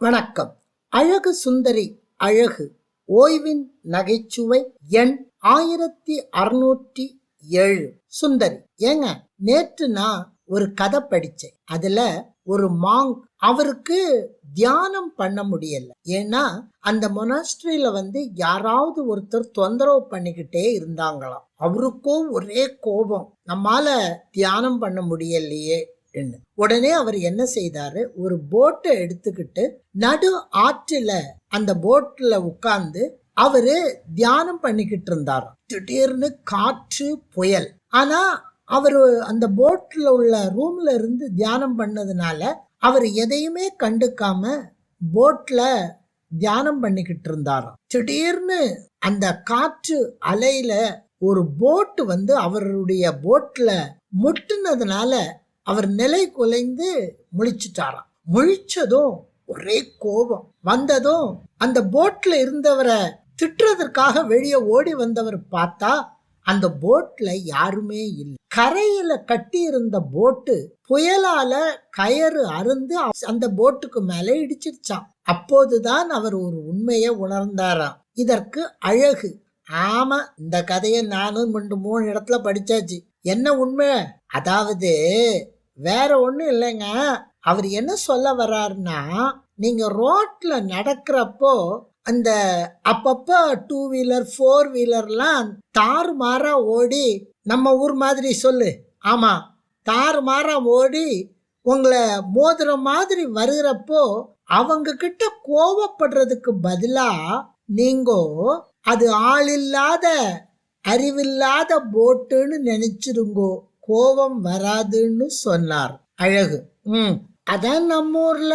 வணக்கம். அழகு சுந்தரி அழகு. ஓய்வின் நகைச்சுவை எண் ஆயிரத்தி அறுநூற்றி ஏழு. சுந்தரி ஏங்க நேற்று நான் ஒரு கதை படிச்சேன். அதுல ஒரு மாங் அவருக்கு தியானம் பண்ண முடியல. ஏன்னா அந்த மொனாஸ்ட்ரியில வந்து யாராவது ஒருத்தர் தொந்தரவு பண்ணிக்கிட்டே இருந்தாங்களாம். அவருக்கும் ஒரே கோபம். நம்மால தியானம் பண்ண முடியலையே. உடனே அவர் என்ன செய்தாரு? ஒரு போட்டை எடுத்துக்கிட்டு நடு ஆற்றுல அந்த போட்ல உட்கார்ந்து அவரு தியானம் பண்ணிக்கிட்டு இருந்தாராம் திடீர்னு காற்று புயல். ஆனா அவர் அந்த போட்ல உள்ள ரூம்ல இருந்து தியானம் பண்ணதுனால அவர் எதையுமே கண்டுக்காம போட்ல தியானம் பண்ணிக்கிட்டு இருந்தாராம் திடீர்னு அந்த காற்று அலையில ஒரு போட்டு வந்து அவருடைய போட்ல முட்டுனதுனால அவர் நிலை குலைந்து முழிச்சிட்டாராம். முழிச்சதும் ஒரே கோபம். வந்ததும் அந்த போட்ல இருந்தவரை திட்டுறதற்காக வெளியே ஓடி வந்தவர் பார்த்தா அந்த போட்ல யாருமே இல்லை. கரையில கட்டி இருந்த போட்டு புயலால கயறு அருந்து அந்த போட்டுக்கு மேலே இடிச்சிருச்சான் அப்போதுதான் அவர் ஒரு உண்மையை உணர்ந்தாராம். இதற்கு அழகு. ஆமா இந்த கதையை நானும் ரெண்டு மூணு இடத்துல படிச்சாச்சு. என்ன உண்மை? அதாவது வேற ஒன்றும் இல்லைங்க. அவர் என்ன சொல்ல வர்றாருன்னா நீங்க ரோட்ல நடக்கிறப்போ அந்த அப்பப்போ டூ வீலர் ஃபோர் வீலர்லாம் தாறு மாறா ஓடி நம்ம ஊர் மாதிரி சொல்லு. ஆமா தாறு மாறா ஓடி உங்களை மோதுற மாதிரி வருகிறப்போ அவங்க கிட்ட கோவப்படுறதுக்கு பதிலா நீங்க அது ஆள் இல்லாத அறிவில்லாத போட்டுன்னு நினைச்சிருங்கோ. கோபம் வராதுன்னு சொன்னார். அழகு. ம். அதான் நம்ம ஊர்ல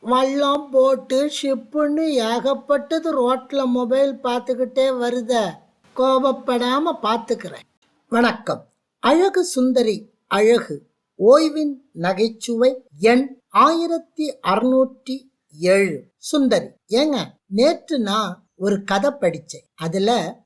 வள்ளம் போட்டு ஷிப்புன்னு ஏகப்பட்டது ரோட்ல மொபைல் பார்த்துக்கிட்டே வருத. கோபப்படாம பார்த்துக்கிறேன். வணக்கம். அழகு சுந்தரி அழகு. ஓய்வின் நகைச்சுவை எண் ஆயிரத்தி அறுநூற்றி ஏழு. சுந்தரி ஏங்க நேற்று நான் ஒரு கதை படிச்சேன். அதுல